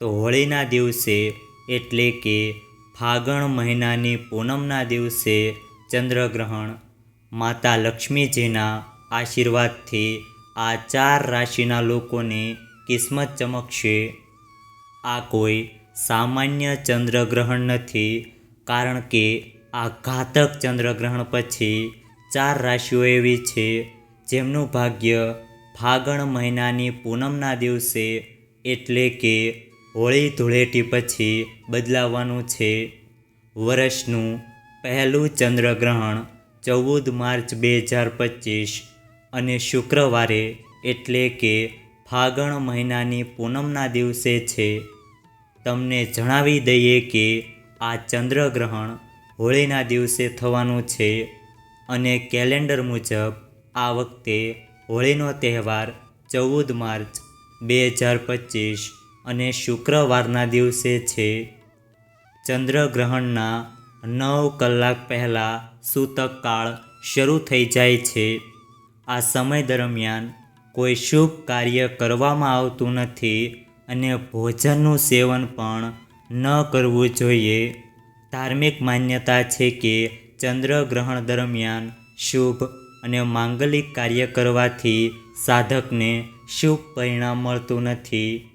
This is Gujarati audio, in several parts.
તો હોળીના દિવસે એટલે કે ફાગણ મહિનાની પૂનમના દિવસે ચંદ્રગ્રહણ, માતા લક્ષ્મીજીના આશીર્વાદથી આ ચાર રાશિના લોકોની કિસ્મત ચમકશે. આ કોઈ સામાન્ય ચંદ્રગ્રહણ નથી, કારણ કે આ ઘાતક ચંદ્રગ્રહણ પછી ચાર રાશિઓ એવી છે, જેમનું ભાગ્ય ફાગણ મહિનાની પૂનમના દિવસે એટલે કે હોળી ધૂળેટી પછી બદલાવાનું છે. વર્ષનું પહેલું ચંદ્રગ્રહણ ચૌદ માર્ચ બે હજાર પચીસ અને શુક્રવારે એટલે કે ફાગણ મહિનાની પૂનમના દિવસે છે. તમને જણાવી દઈએ કે આ ચંદ્રગ્રહણ હોળીના દિવસે થવાનું છે અને કેલેન્ડર મુજબ આ વખતે હોળીનો તહેવાર ચૌદ માર્ચ બે હજાર પચીસ અને શુક્રવારના દિવસે છે, ચંદ્રગ્રહણના નવ કલાક પહેલાં સૂતક કાળ શરૂ થઈ જાય છે. આ સમય દરમિયાન કોઈ શુભ કાર્ય કરવામાં આવતું નથી અને ભોજનનું સેવન પણ ન કરવું જોઈએ. ધાર્મિક માન્યતા છે કે ચંદ્રગ્રહણ દરમિયાન શુભ અને માંગલિક કાર્ય કરવાથી સાધકને શુભ પરિણામ મળતું નથી.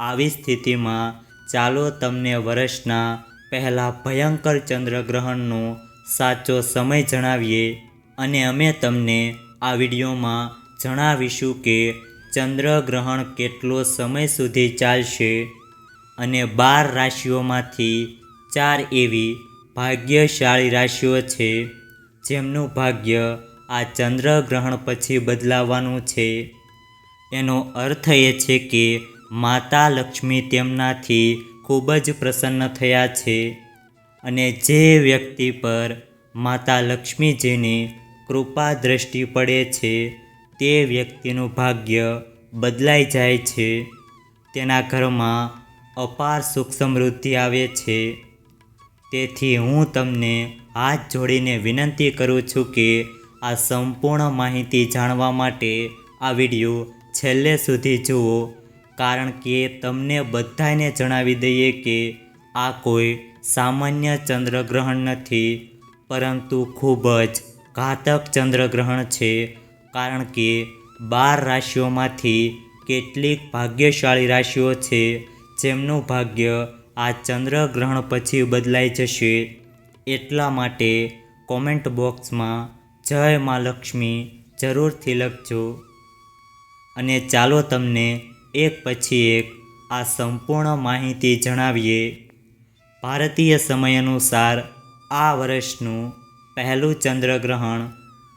આવી સ્થિતિમાં ચાલો તમને વર્ષના પહેલાં ભયંકર ચંદ્રગ્રહણનો સાચો સમય જણાવીએ અને અમે તમને આ વિડીયોમાં જણાવીશું કે ચંદ્રગ્રહણ કેટલો સમય સુધી ચાલશે અને બાર રાશિઓમાંથી ચાર એવી ભાગ્યશાળી રાશિઓ છે જેમનું ભાગ્ય આ ચંદ્રગ્રહણ પછી બદલાવાનું છે. એનો અર્થ એ છે કે માતા લક્ષ્મી તેમનાથી ખૂબ જ પ્રસન્ન થયા છે અને જે વ્યક્તિ પર માતા લક્ષ્મીજીની કૃપા દ્રષ્ટિ પડે છે, તે વ્યક્તિનું ભાગ્ય બદલાઈ જાય છે. તેના ઘરમાં અપાર સુખ સમૃદ્ધિ આવે છે. તેથી હું તમને હાથ જોડીને વિનંતી કરું છું કે આ સંપૂર્ણ માહિતી જાણવા માટે આ વીડિયો છેલ્લે સુધી જુઓ. કારણ કે તમને બધાને જણાવી દઈએ કે આ કોઈ સામાન્ય ચંદ્રગ્રહણ નથી, પરંતુ ખૂબ જ ઘાતક ચંદ્રગ્રહણ છે. કારણ કે બાર રાશિઓમાંથી કેટલીક ભાગ્યશાળી રાશિઓ છે, જેમનું ભાગ્ય આ ચંદ્રગ્રહણ પછી બદલાઈ જશે. એટલા માટે કોમેન્ટ બોક્સમાં જય મા લક્ષ્મી જરૂરથી લખજો. અને ચાલો તમને એક પછી એક આ સંપૂર્ણ માહિતી જણાવીએ. ભારતીય સમય અનુસાર આ વર્ષનું પહેલું ચંદ્રગ્રહણ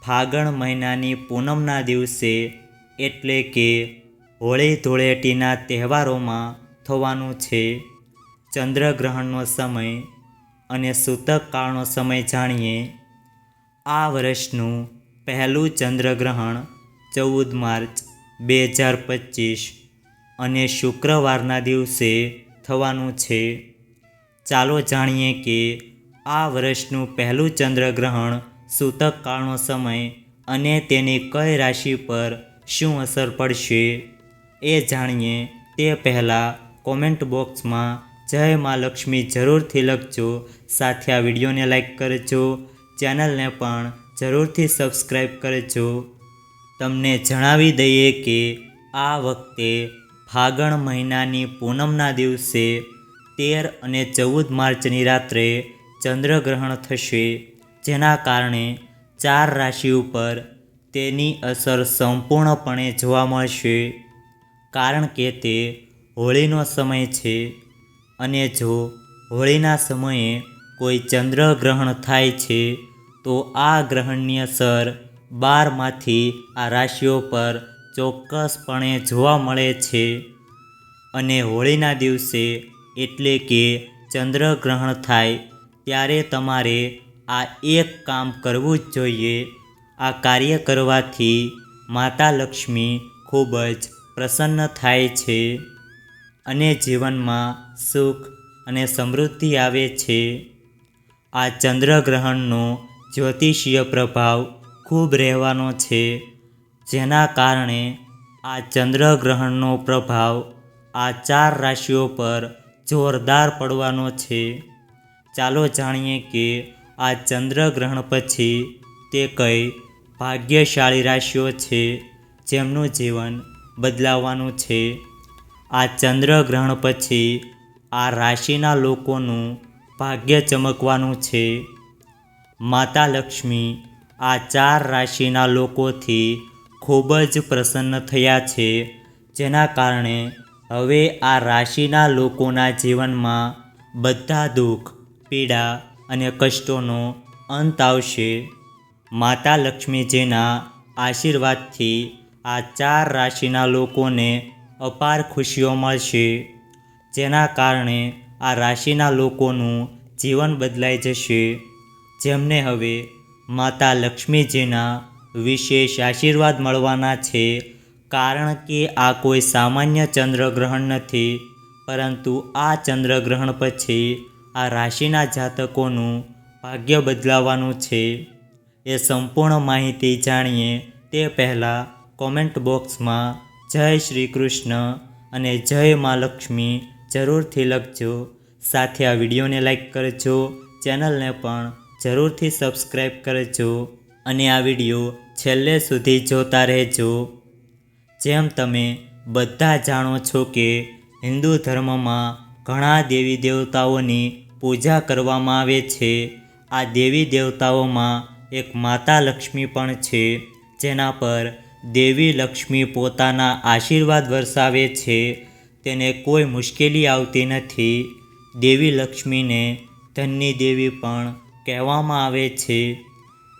ફાગણ મહિનાની પૂનમના દિવસે એટલે કે હોળી ધૂળેટીના તહેવારોમાં થવાનું છે. ચંદ્રગ્રહણનો સમય અને સૂતક કાળનો સમય જાણીએ. આ વર્ષનું પહેલું ચંદ્રગ્રહણ ચૌદ માર્ચ બે હજાર પચીસ અને શુક્રવારના દિવસે થવાનું છે. ચાલો જાણીએ કે આ વર્ષનું પહેલું ચંદ્રગ્રહણ સૂતક કાળનો સમય અને તેની કઈ રાશિ પર શું અસર પડશે એ જાણીએ. તે પહેલાં કોમેન્ટ બોક્સમાં જય મા લક્ષ્મી જરૂરથી લખજો. સાથે આ વિડીયોને લાઈક કરજો. ચેનલને પણ જરૂરથી સબસ્ક્રાઈબ કરજો. તમને જણાવી દઈએ કે આ વખતે ફાગણ મહિનાની પૂનમના દિવસે તેર અને ચૌદ માર્ચની રાત્રે ચંદ્રગ્રહણ થશે, જેના કારણે ચાર રાશિ ઉપર તેની અસર સંપૂર્ણપણે જોવા મળશે. કારણ કે તે હોળીનો સમય છે અને જો હોળીના સમયે કોઈ ચંદ્રગ્રહણ થાય છે, તો આ ગ્રહણની અસર બારમાંથી આ રાશિઓ પર ચોક્કસપણે જોવા મળે છે. અને હોળીના દિવસે એટલે કે ચંદ્રગ્રહણ થાય ત્યારે તમારે આ એક કામ કરવું જ જોઈએ. આ કાર્ય કરવાથી માતા લક્ષ્મી ખૂબ જ પ્રસન્ન થાય છે અને જીવનમાં સુખ અને સમૃદ્ધિ આવે છે. આ ચંદ્રગ્રહણનો જ્યોતિષીય પ્રભાવ ખૂબ રહેવાનો છે, જેના કારણે આ ચંદ્રગ્રહણનો પ્રભાવ આ ચાર રાશિઓ પર જોરદાર પડવાનો છે. ચાલો જાણીએ કે આ ચંદ્રગ્રહણ પછી તે કઈ ભાગ્યશાળી રાશિઓ છે જેમનું જીવન બદલાવાનું છે. આ ચંદ્રગ્રહણ પછી આ રાશિના લોકોનું ભાગ્ય ચમકવાનું છે. માતા લક્ષ્મી આ ચાર રાશિના લોકોથી ખૂબ જ પ્રસન્ન થયા છે. જેના કારણે હવે આ રાશિના લોકોના જીવનમાં બધા દુઃખ, પીડા અને કષ્ટોનો અંત આવશે. માતા લક્ષ્મીજીના આશીર્વાદથી આ ચાર રાશિના લોકોને અપાર ખુશીઓ મળશે, જેના કારણે આ રાશિના લોકોનું જીવન બદલાઈ જશે. જેમને હવે માતા લક્ષ્મીજીના વિશેષ આશીર્વાદ મળવાના છે કારણ કે આ કોઈ સામાન્ય ચંદ્રગ્રહણ નથી, પરંતુ આ ચંદ્રગ્રહણ પછી આ રાશિના જાતકોનું ભાગ્ય બદલાવાનું છે. એ સંપૂર્ણ માહિતી જાણીએ તે પહેલાં કોમેન્ટ બોક્સમાં જય શ્રી કૃષ્ણ અને જય મા લક્ષ્મી જરૂરથી લખજો. સાથે આ વિડીયોને લાઈક કરજો, ચેનલને પણ જરૂરથી સબસ્ક્રાઈબ કરજો અને આ વીડિયો છેલ્લે સુધી જોતા રહેજો. જેમ તમે બધા જાણો છો કે હિન્દુ ધર્મમાં ઘણા દેવી દેવતાઓની પૂજા કરવામાં આવે છે. આ દેવી દેવતાઓમાં એક માતા લક્ષ્મી પણ છે, જેના પર દેવી લક્ષ્મી પોતાના આશીર્વાદ વરસાવે છે. તેને કોઈ મુશ્કેલી આવતી નથી. દેવી લક્ષ્મીને ધનની દેવી પણ કહેવામાં આવે છે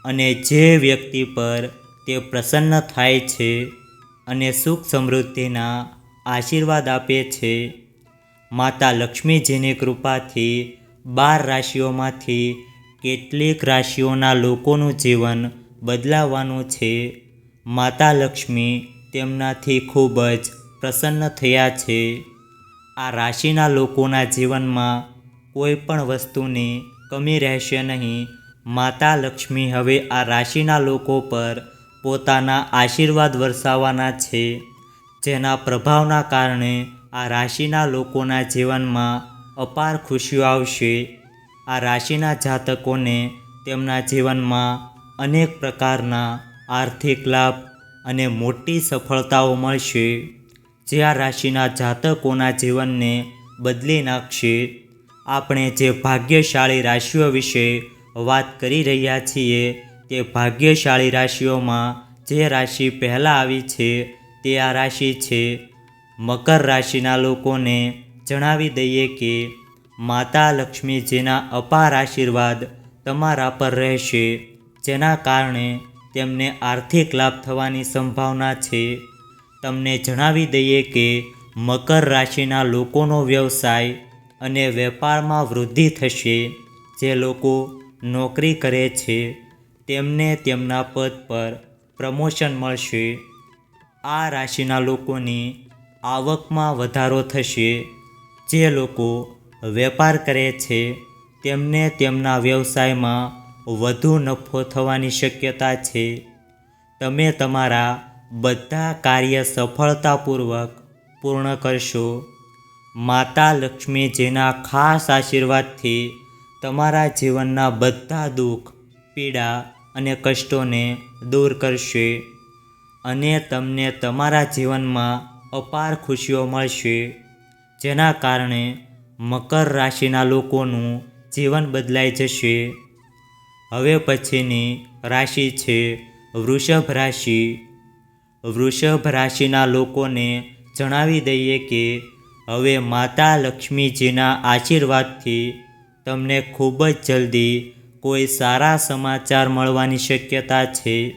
અને જે વ્યક્તિ પર તે પ્રસન્ન થાય છે. અને સુખ સમૃદ્ધિના આશીર્વાદ આપે છે. માતા લક્ષ્મીજીની કૃપાથી બાર રાશિઓમાંથી કેટલીક રાશિઓના લોકોનું જીવન બદલાવાનું છે. માતા લક્ષ્મી તેમનાથી ખૂબ જ પ્રસન્ન થયા છે. આ રાશિના લોકોના જીવનમાં કોઈ પણ વસ્તુની કમી રહેશે નહીં. માતા લક્ષ્મી હવે આ રાશિના લોકો પર પોતાના આશીર્વાદ વરસાવવાના છે. જેના પ્રભાવના કારણે આ રાશિના લોકોના જીવનમાં અપાર ખુશીઓ આવશે. આ રાશિના જાતકોને તેમના જીવનમાં અનેક પ્રકારના આર્થિક લાભ અને મોટી સફળતાઓ મળશે. જે આ રાશિના જાતકોના જીવનને બદલી નાખશે. આપણે જે ભાગ્યશાળી રાશિઓ વિશે વાત કરી રહ્યા છીએ તે ભાગ્યશાળી રાશિઓમાં જે રાશિ પહેલાં આવી છે, તે આ રાશિ છે. મકર રાશિના લોકોને જણાવી દઈએ કે માતા લક્ષ્મીજીના અપાર આશીર્વાદ તમારા પર રહેશે, જેના કારણે તેમને આર્થિક લાભ થવાની સંભાવના છે. તમને જણાવી દઈએ કે મકર રાશિના લોકોનો વ્યવસાય અને વેપારમાં વૃદ્ધિ થશે, જે લોકો નોકરી કરે છે. તેમને તેમના પદ પર પ્રમોશન મળશે. આ રાશિના લોકોની આવકમાં વધારો થશે. જે લોકો વેપાર કરે છે, તેમને તેમના વ્યવસાયમાં વધુ નફો થવાની શક્યતા છે. તમે તમારા બધા કાર્ય સફળતાપૂર્વક પૂર્ણ કરશો. માતા લક્ષ્મીજીના ખાસ આશીર્વાદથી તમારા જીવનના બધા દુઃખ પીડા અને કષ્ટોને દૂર કરશે અને તમને તમારા જીવનમાં અપાર ખુશીઓ મળશે, જેના કારણે મકર રાશિના લોકોનું જીવન બદલાઈ જશે. હવે પછીની રાશિ છે વૃષભ રાશિ. વૃષભ રાશિના લોકોને જણાવી દઈએ કે હવે માતા લક્ષ્મીજીના આશીર્વાદથી તમને ખૂબ જ જલ્દી કોઈ સારા સમાચાર મળવાની શક્યતા છે?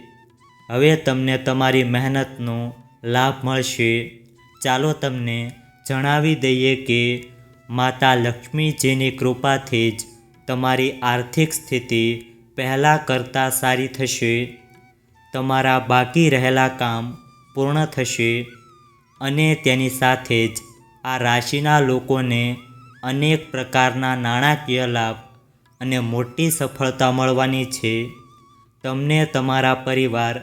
હવે તમને તમારી મહેનતનો લાભ મળશે. ચાલો તમને જણાવી દઈએ કે માતા લક્ષ્મીજીની કૃપાથી જ તમારી આર્થિક સ્થિતિ પહેલાં કરતાં સારી થશે. તમારા બાકી રહેલા કામ પૂર્ણ થશે અને તેની સાથે જ આ રાશિના લોકોને અનેક પ્રકારના નાણાકીય લાભ અને મોટી સફળતા મળવાની છે. તમને તમારા પરિવાર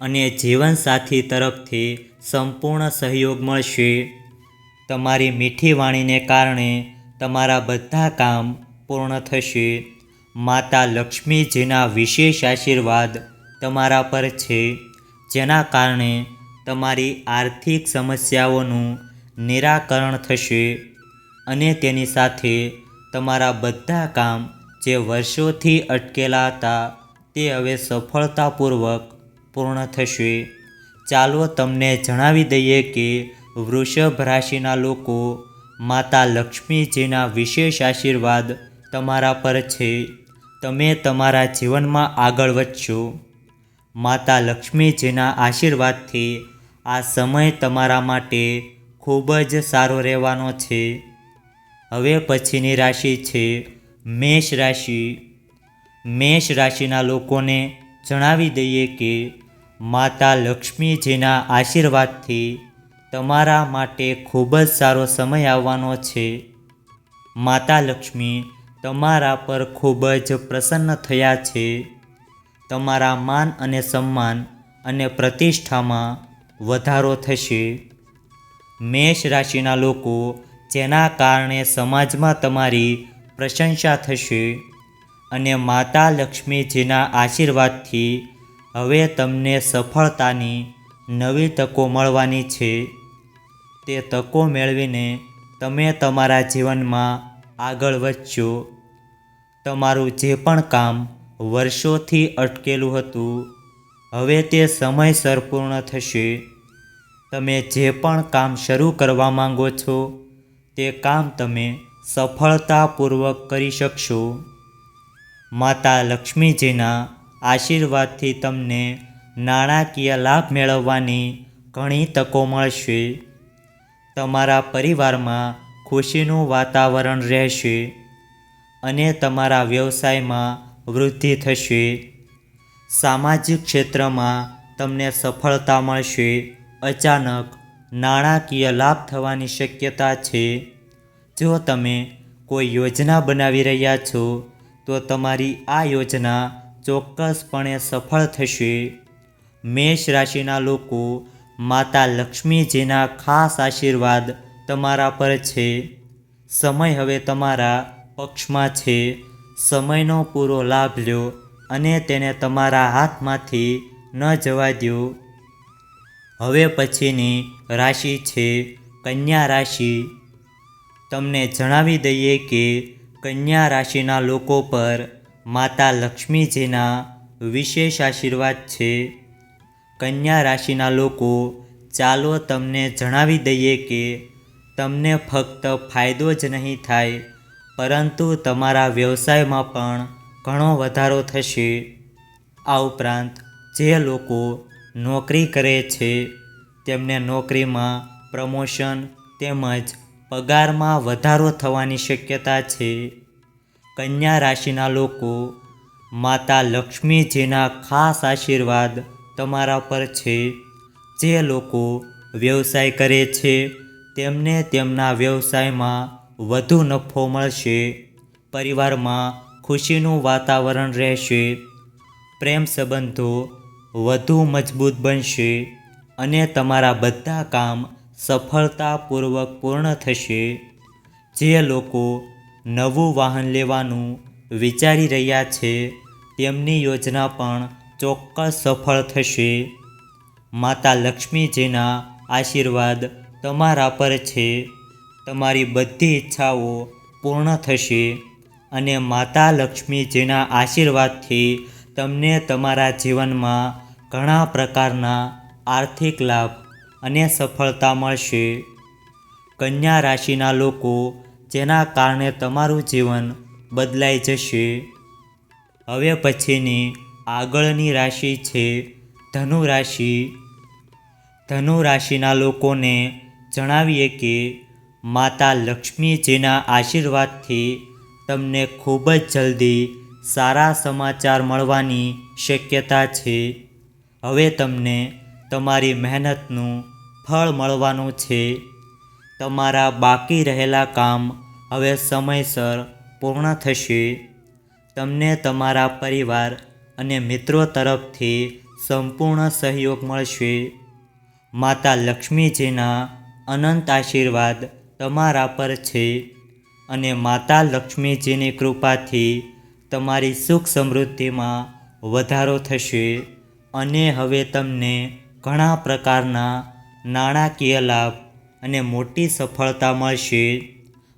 અને જીવનસાથી તરફથી સંપૂર્ણ સહયોગ મળશે. તમારી મીઠી વાણીને કારણે તમારા બધા કામ પૂર્ણ થશે. માતા લક્ષ્મીજીના વિશેષ આશીર્વાદ તમારા પર છે, જેના કારણે તમારી આર્થિક સમસ્યાઓનું નિરાકરણ થશે અને તેની સાથે તમારા બધા કામ જે વર્ષોથી અટકેલા હતા, તે હવે સફળતાપૂર્વક પૂર્ણ થશે. ચાલો તમને જણાવી દઈએ કે વૃષભ રાશિના લોકો માતા લક્ષ્મીજીના વિશેષ આશીર્વાદ તમારા પર છે. તમે તમારા જીવનમાં આગળ વધશો. માતા લક્ષ્મીજીના આશીર્વાદથી આ સમય તમારા માટે ખૂબ જ સારો રહેવાનો છે. હવે પછીની રાશિ છે. મેષ રાશિ, મેષ રાશિના લોકોને જણાવી દઈએ કે માતા લક્ષ્મીજીના આશીર્વાદથી તમારા માટે ખૂબ જ સારો સમય આવવાનો છે. માતા લક્ષ્મી તમારા પર ખૂબ જ પ્રસન્ન થયા છે. તમારા માન અને સન્માન અને પ્રતિષ્ઠામાં વધારો થશે. મેષ રાશિના લોકો જેના કારણે સમાજમાં તમારી પ્રશંસા થશે અને માતા લક્ષ્મીજીના આશીર્વાદથી હવે તમને સફળતાની નવી તકો મળવાની છે. તે તકો મેળવીને તમે તમારા જીવનમાં આગળ વધશો તમારું જે પણ કામ વર્ષોથી અટકેલું હતું, હવે તે સમયસર પૂર્ણ થશે. તમે જે પણ કામ શરૂ કરવા માંગો છો, તે કામ તમે સફળતાપૂર્વક કરી શકશો. માતા લક્ષ્મીજીના આશીર્વાદથી તમને નાણાકીય લાભ મેળવવાની ઘણી તકો મળશે. તમારા પરિવારમાં ખુશીનું વાતાવરણ રહેશે અને તમારા વ્યવસાયમાં વૃદ્ધિ થશે. સામાજિક ક્ષેત્રમાં તમને સફળતા મળશે. અચાનક નાણાકીય લાભ થવાની શક્યતા છે. જો તમે કોઈ યોજના બનાવી રહ્યા છો, તો તમારી આ યોજના ચોક્કસપણે સફળ થશે. મેષ રાશિના લોકો માતા લક્ષ્મીજીના ખાસ આશીર્વાદ તમારા પર છે. સમય હવે તમારા પક્ષમાં છે. સમયનો પૂરો લાભ લ્યો અને તેને તમારા હાથમાંથી ન જવા દો. હવે પછીની રાશિ છે, કન્યા રાશિ. તમને જણાવી દઈએ કે કન્યા રાશિના લોકો પર માતા લક્ષ્મીજીના વિશેષ આશીર્વાદ છે. કન્યા રાશિના લોકો, ચાલો તમને જણાવી દઈએ કે તમને ફક્ત ફાયદો જ નહીં થાય, પરંતુ તમારા વ્યવસાયમાં પણ ઘણો વધારો થશે. આ ઉપરાંત જે લોકો નોકરી કરે છે, તેમને નોકરીમાં પ્રમોશન તેમજ પગારમાં વધારો થવાની શક્યતા છે. કન્યા રાશિના લોકો, માતા લક્ષ્મીજીના ખાસ આશીર્વાદ તમારા પર છે. જે લોકો વ્યવસાય કરે છે, તેમને તેમના વ્યવસાયમાં વધુ નફો મળશે. પરિવારમાં ખુશીનું વાતાવરણ રહેશે. પ્રેમ સંબંધો વધુ મજબૂત બનશે અને તમારા બધા કામ સફળતાપૂર્વક પૂર્ણ થશે. જે લોકો નવું વાહન લેવાનું વિચારી રહ્યા છે, તેમની યોજના પણ ચોક્કસ સફળ થશે. માતા લક્ષ્મીજીના આશીર્વાદ તમારા પર છે. તમારી બધી ઈચ્છાઓ પૂર્ણ થશે અને માતા લક્ષ્મીજીના આશીર્વાદથી તમને તમારા જીવનમાં ઘણા પ્રકારના આર્થિક લાભ અને સફળતા મળશે. કન્યા રાશિના લોકો જેના કારણે તમારું જીવન બદલાઈ જશે. હવે પછીની આગળની રાશિ છે ધનુ રાશિ. ધનુ રાશિના લોકોને જણાવીએ કે માતા લક્ષ્મીજીના આશીર્વાદથી તમને ખૂબ જ જલ્દી સારા સમાચાર મળવાની શક્યતા છે. હવે તમને તમારી મહેનતનું ફળ મળવાનું છે. તમારા બાકી રહેલા કામ હવે સમયસર પૂર્ણ થશે. તમને તમારા પરિવાર અને મિત્રો તરફથી સંપૂર્ણ સહયોગ મળશે. માતા લક્ષ્મીજીના અનંત આશીર્વાદ તમારા પર છે અને માતા લક્ષ્મીજીની કૃપાથી તમારી સુખ સમૃદ્ધિમાં વધારો થશે અને હવે તમને ઘણા પ્રકારના નાણાકીય લાભ અને મોટી સફળતા મળશે.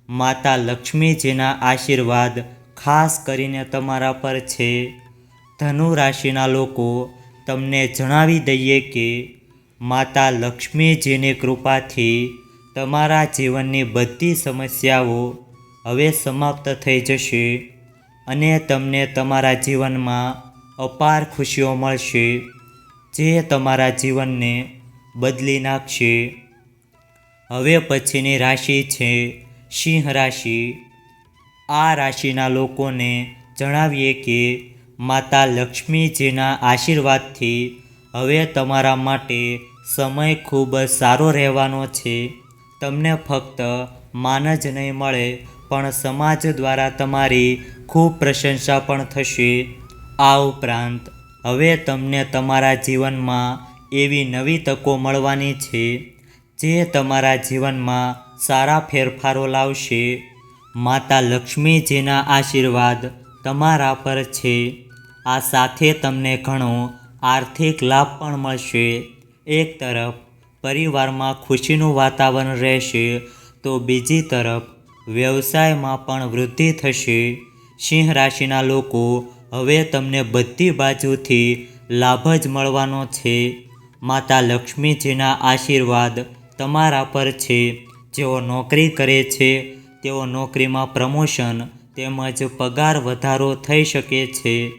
માતા લક્ષ્મીજીના આશીર્વાદ ખાસ કરીને તમારા પર છે. ધનુ રાશિના લોકો, તમને જણાવી દઈએ કે માતા લક્ષ્મીજીની કૃપાથી તમારા જીવનની બધી સમસ્યાઓ હવે સમાપ્ત થઈ જશે અને તમને તમારા જીવનમાં અપાર ખુશીઓ મળશે. જે તમારા જીવનને બદલી નાખશે. હવે પછીની રાશિ છે સિંહ રાશિ. આ રાશિના લોકોને જણાવીએ કે માતા લક્ષ્મીજીના આશીર્વાદથી હવે તમારા માટે સમય ખૂબ જ સારો રહેવાનો છે. તમને ફક્ત માન જ નહીં મળે, પણ સમાજ દ્વારા તમારી ખૂબ પ્રશંસા પણ થશે. આ ઉપરાંત હવે તમને તમારા જીવનમાં એવી નવી તકો મળવાની છે, જે તમારા જીવનમાં સારા ફેરફારો લાવશે. માતા લક્ષ્મીજીના આશીર્વાદ તમારા પર છે. આ સાથે તમને ઘણો આર્થિક લાભ પણ મળશે. એક તરફ પરિવારમાં ખુશીનું વાતાવરણ રહેશે, તો બીજી તરફ વ્યવસાયમાં પણ વૃદ્ધિ થશે. સિંહ રાશિના લોકો હવે તમને બધી બાજુથી લાભ જ મળવાનો છે. માતા લક્ષ્મીજીના આશીર્વાદ તમારા પર છે. જેઓ નોકરી કરે છે, તેઓ નોકરીમાં પ્રમોશન તેમજ પગાર વધારો થઈ શકે છે.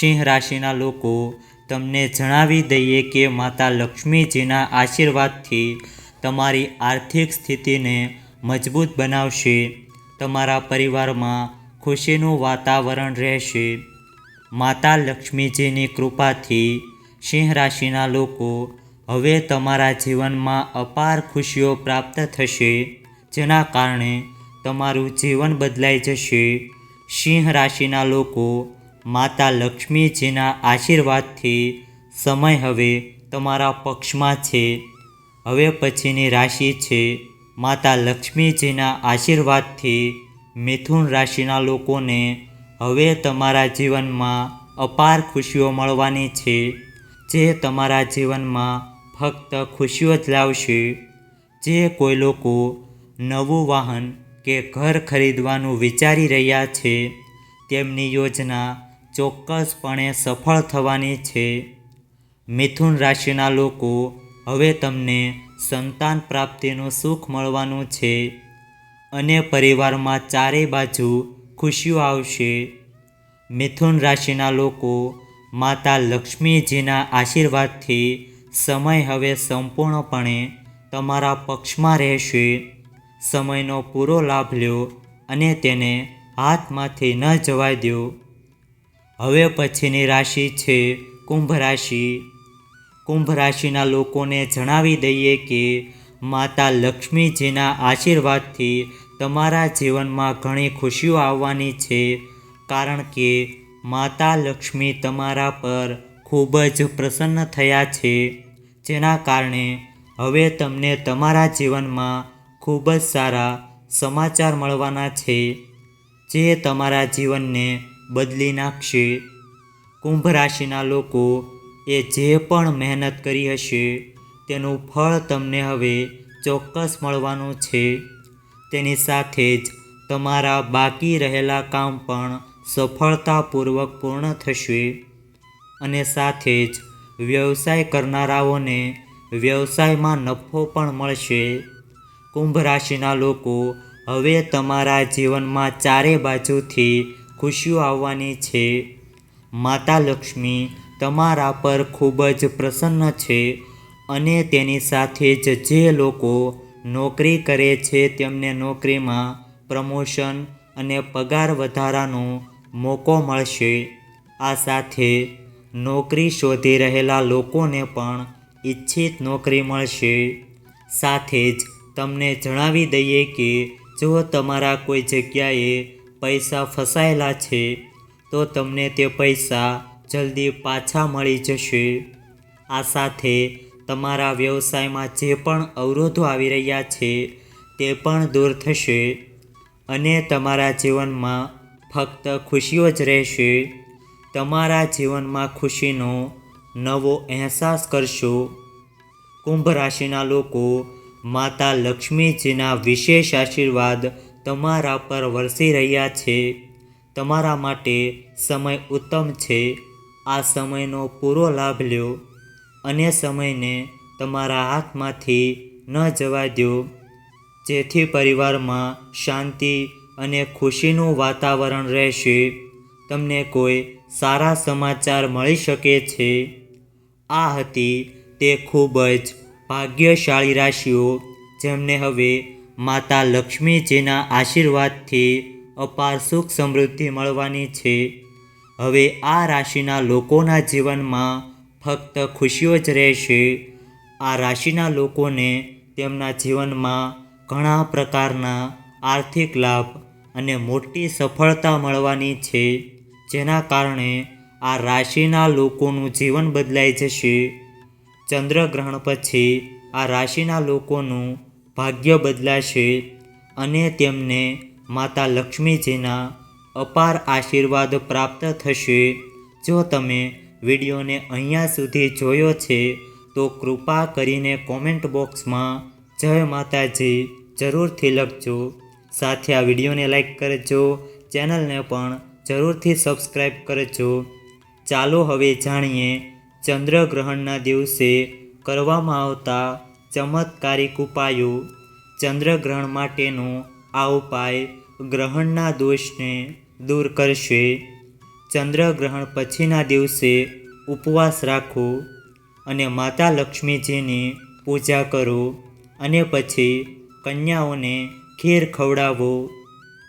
સિંહ રાશિના લોકો, તમને જણાવી દઈએ કે માતા લક્ષ્મીજીના આશીર્વાદથી તમારી આર્થિક સ્થિતિને મજબૂત બનાવશે. તમારા પરિવારમાં ખુશીનું વાતાવરણ રહેશે. માતા લક્ષ્મીજીની કૃપાથી સિંહ રાશિના લોકો, હવે તમારા જીવનમાં અપાર ખુશીઓ પ્રાપ્ત થશે, જેના કારણે તમારું જીવન બદલાઈ જશે. સિંહ રાશિના લોકો, માતા લક્ષ્મીજીના આશીર્વાદથી સમય હવે તમારા પક્ષમાં છે. હવે પછીની રાશિ છે માતા લક્ષ્મીજીના આશીર્વાદથી મિથુન રાશિના લોકોને હવે તમારા જીવનમાં અપાર ખુશીઓ મળવાની છે. જે તમારા જીવનમાં ફક્ત ખુશીઓ જ લાવશે, જે કોઈ લોકો નવું વાહન કે ઘર ખરીદવાનું વિચારી રહ્યા છે, તેમની યોજના ચોક્કસપણે સફળ થવાની છે. મિથુન રાશિના લોકો હવે તમને સંતાન પ્રાપ્તિનું સુખ મળવાનું છે અને પરિવારમાં ચારે બાજુ ખુશીઓ આવશે. મિથુન રાશિના લોકો માતા લક્ષ્મીજીના આશીર્વાદથી સમય હવે સંપૂર્ણપણે તમારા પક્ષમાં રહેશે. સમયનો પૂરો લાભ લ્યો અને તેને હાથમાંથી ન જવા દો હવે પછીની રાશિ છે કુંભ રાશિ. કુંભ રાશિના લોકોને જણાવી દઈએ કે માતા લક્ષ્મીજીના આશીર્વાદથી તમારા જીવનમાં ઘણી ખુશીઓ આવવાની છે. કારણ કે માતા લક્ષ્મી તમારા પર ખૂબ જ પ્રસન્ન થયા છે. જેના કારણે હવે તમને તમારા જીવનમાં ખૂબ જ સારા સમાચાર મળવાના છે. જે તમારા જીવનને બદલી નાખશે. કુંભ રાશિના લોકો એ જે પણ મહેનત કરી હશે, તેનું ફળ તમને હવે ચોક્કસ મળવાનું છે. તેની સાથે જ તમારા બાકી રહેલા કામ પણ સફળતાપૂર્વક પૂર્ણ થશે અને સાથે જ વ્યવસાય કરનારાઓને વ્યવસાયમાં નફો પણ મળશે. કુંભ રાશિના લોકો હવે તમારા જીવનમાં ચારે બાજુથી ખુશીઓ આવવાની છે. માતા લક્ષ્મી તમારા પર ખૂબ જ પ્રસન્ન છે અને તેની સાથે જ જે લોકો નોકરી કરે છે તેમને નોકરીમાં પ્રમોશન અને પગાર વધારાનો મોકો મળશે. આ સાથે નોકરી શોધી રહેલા લોકોને પણ ઈચ્છિત નોકરી મળશે. સાથે જ તમને જણાવી દઈએ કે જો તમારા કોઈ જગ્યાએ પૈસા ફસાયેલા છે, તો તમને તે પૈસા જલ્દી પાછા મળી જશે. આ સાથે તમારા વ્યવસાયમાં જે પણ અવરોધો આવી રહ્યા છે, તે પણ દૂર થશે અને તમારા જીવનમાં ફક્ત ખુશીઓ જ રહેશે. તમારા જીવનમાં ખુશીનો નવો અહેસાસ કરશો. કુંભ રાશિના લોકો, માતા લક્ષ્મીજીના વિશેષ આશીર્વાદ તમારા પર વરસી રહ્યા છે. તમારા માટે સમય ઉત્તમ છે. આ સમયનો પૂરો લાભ લ્યો. અને સમયને તમારા હાથમાંથી ન જવા દો જેથી પરિવારમાં શાંતિ અને ખુશીનું વાતાવરણ રહેશે. તમને કોઈ સારા સમાચાર મળી શકે છે? આ હતી તે ખૂબ જ ભાગ્યશાળી રાશિઓ, જેમને હવે માતા લક્ષ્મીજીના આશીર્વાદથી અપાર સુખ સમૃદ્ધિ મળવાની છે. હવે આ રાશિના લોકોના જીવનમાં ફક્ત ખુશીઓ જ રહેશે. આ રાશિના લોકોને તેમના જીવનમાં ઘણા પ્રકારના આર્થિક લાભ અને મોટી સફળતા મળવાની છે, જેના કારણે આ રાશિના લોકોનું જીવન બદલાઈ જશે. ચંદ્રગ્રહણ પછી આ રાશિના લોકોનું ભાગ્ય બદલાશે અને તેમને માતા લક્ષ્મીજીના અપાર આશીર્વાદ પ્રાપ્ત થશે. જો તમે વિડીયોને અહીંયા સુધી જોયો છે, તો કૃપા કરીને કોમેન્ટ બોક્સમાં જય માતાજી જરૂરથી લખજો. સાથે આ વિડીયોને લાઇક કરજો, ચેનલને પણ જરૂરથી સબસ્ક્રાઈબ કરજો. ચાલો હવે જાણીએ, ચંદ્રગ્રહણના દિવસે કરવામાં આવતા ચમત્કારિક ઉપાયો ચંદ્રગ્રહણ માટેનો આ ઉપાય ગ્રહણના દોષને દૂર કરશે. ચંદ્રગ્રહણ પછીના દિવસે ઉપવાસ રાખો અને માતા લક્ષ્મીજીની પૂજા કરો અને પછી કન્યાઓને ખીર ખવડાવો,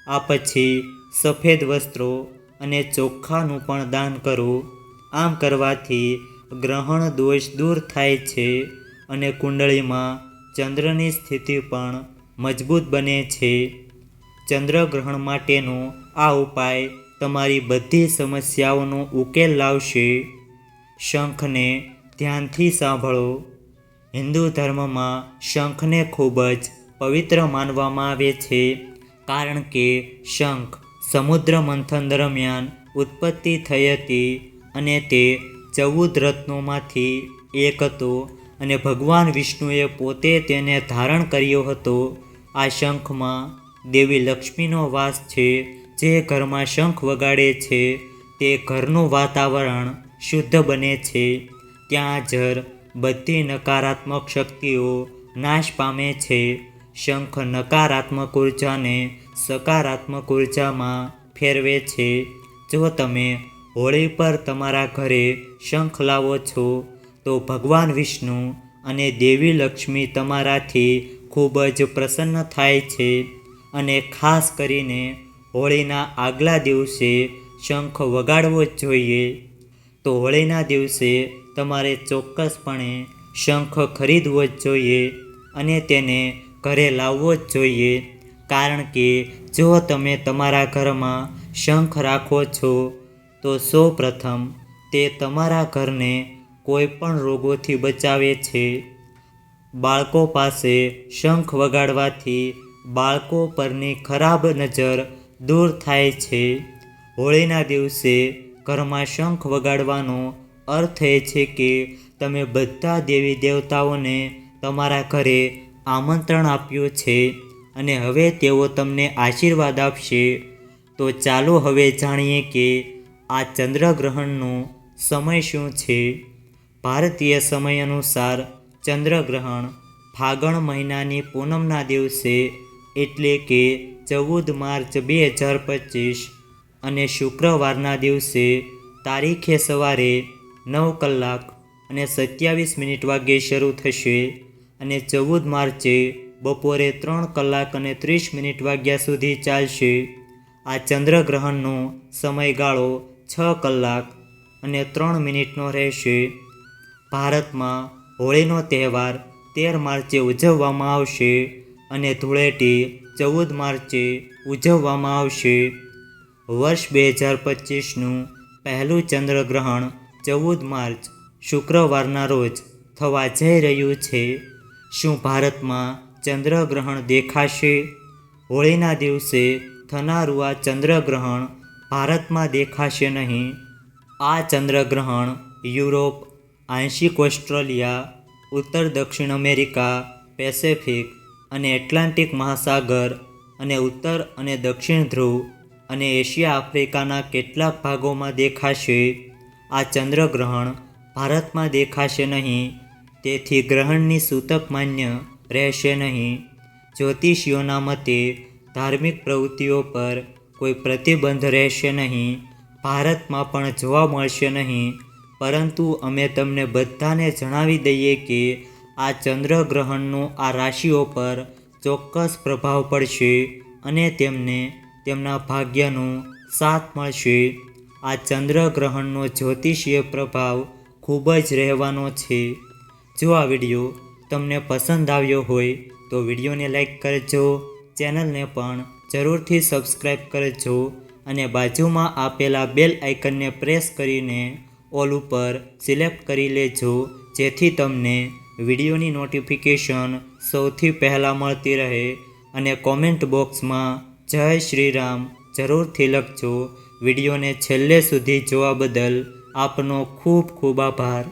આ પછી સફેદ વસ્ત્રો અને ચોખ્ખાનું પણ દાન કરો. આમ કરવાથી ગ્રહણ દોષ દૂર થાય છે અને કુંડળીમાં ચંદ્રની સ્થિતિ પણ મજબૂત બને છે. ચંદ્રગ્રહણ માટેનો આ ઉપાય તમારી બધી સમસ્યાઓનો ઉકેલ લાવશે. શંખને ધ્યાનથી સાંભળો. હિન્દુ ધર્મમાં શંખને ખૂબ જ પવિત્ર માનવામાં આવે છે, કારણ કે શંખ સમુદ્ર મંથન દરમિયાન ઉત્પત્તિ થઈ હતી અને તે ચૌદ રત્નોમાંથી એક હતો અને ભગવાન વિષ્ણુએ પોતે તેને ધારણ કર્યો હતો. આ શંખમાં દેવી લક્ષ્મીનો વાસ છે, જે ઘરમાં શંખ વગાડે છે. તે ઘરનું વાતાવરણ શુદ્ધ બને છે. ત્યાં જર બધી નકારાત્મક શક્તિઓ નાશ પામે છે. શંખ નકારાત્મક ઉર્જાને સકારાત્મક ઉર્જામાં ફેરવે છે. જો તમે હોળી પર તમારા ઘરે શંખ લાવો છો, તો ભગવાન વિષ્ણુ અને દેવી લક્ષ્મી તમારાથી ખૂબ જ પ્રસન્ન થાય છે અને ખાસ કરીને હોળીના આગલા દિવસે શંખ વગાડવો જ જોઈએ. તો હોળીના દિવસે તમારે ચોક્કસપણે શંખ ખરીદવો જ જોઈએ અને તેને ઘરે લાવવો જ જોઈએ. કારણ કે જો તમે તમારા ઘરમાં શંખ રાખો છો, તો સૌ પ્રથમ તે તમારા ઘરને કોઈ પણ રોગોથી બચાવે છે. બાળકો પાસે શંખ વગાડવાથી બાળકો પરની ખરાબ નજર દૂર થાય છે. હોળીના દિવસે ઘરમાં શંખ વગાડવાનો અર્થ એ છે કે તમે બધા દેવી દેવતાઓને તમારા ઘરે આમંત્રણ આપ્યું છે અને હવે તેઓ તમને આશીર્વાદ આપશે. તો ચાલો હવે જાણીએ કે આ ચંદ્રગ્રહણનો સમય શું છે? ભારતીય સમય અનુસાર ચંદ્રગ્રહણ ફાગણ મહિનાની પૂનમના દિવસે એટલે કે ચૌદ માર્ચ બે હજાર પચીસ અને શુક્રવારના દિવસે તારીખે સવારે નવ કલાક અને સત્યાવીસ મિનિટ વાગ્યે શરૂ થશે. અને ચૌદ માર્ચે બપોરે ત્રણ કલાક અને ત્રીસ મિનિટ વાગ્યા સુધી ચાલશે. આ ચંદ્રગ્રહણનો સમયગાળો છ કલાક અને ત્રણ મિનિટનો રહેશે. ભારતમાં હોળીનો તહેવાર તેર માર્ચે ઉજવવામાં આવશે અને ધૂળેટી ચૌદ માર્ચે ઉજવવામાં આવશે. વર્ષ બે હજાર પચીસનું પહેલું ચંદ્રગ્રહણ ચૌદ માર્ચ શુક્રવારના રોજ થવા જઈ રહ્યું છે. શું ભારતમાં ચંદ્રગ્રહણ દેખાશે? હોળીના દિવસે થનારું આ ચંદ્રગ્રહણ ભારતમાં દેખાશે નહીં. આ ચંદ્રગ્રહણ યુરોપ, આંશિક ઓસ્ટ્રેલિયા, ઉત્તર દક્ષિણ અમેરિકા, પેસેફિક અને એટલાન્ટિક મહાસાગર અને ઉત્તર અને દક્ષિણ ધ્રુવ અને એશિયા આફ્રિકાના કેટલાક ભાગોમાં દેખાશે. આ ચંદ્રગ્રહણ ભારતમાં દેખાશે નહીં. તેથી ગ્રહણની સૂતક માન્ય રહેશે નહીં. જ્યોતિષીઓના મતે, ધાર્મિક પ્રવૃત્તિઓ પર કોઈ પ્રતિબંધ રહેશે નહીં. ભારતમાં પણ જોવા મળશે નહીં. પરંતુ અમે તમને બધાને જણાવી દઈએ કે આ ચંદ્રગ્રહણનો આ રાશિઓ પર ચોક્કસ પ્રભાવ પડશે અને તેમને તેમના ભાગ્યનો સાથ મળશે. આ ચંદ્રગ્રહણનો જ્યોતિષીય પ્રભાવ ખૂબ જ રહેવાનો છે. જો આ વીડિયો તમને પસંદ આવ્યો હોય તો વિડીયોને લાઈક કરજો, ચેનલને પણ જરૂરથી સબસ્ક્રાઈબ કરજો અને બાજુમાં આપેલા બેલ આઇકનને પ્રેસ કરીને ઓલ ઉપર સિલેક્ટ કરી લેજો, જેથી તમને વિડીયોની નોટિફિકેશન સૌથી પહેલાં મળતી રહે અને કોમેન્ટ બોક્સમાં જય શ્રી રામ જરૂરથી લખજો. વિડીયોને છેલ્લે સુધી જોવા બદલ આપનો ખૂબ ખૂબ આભાર.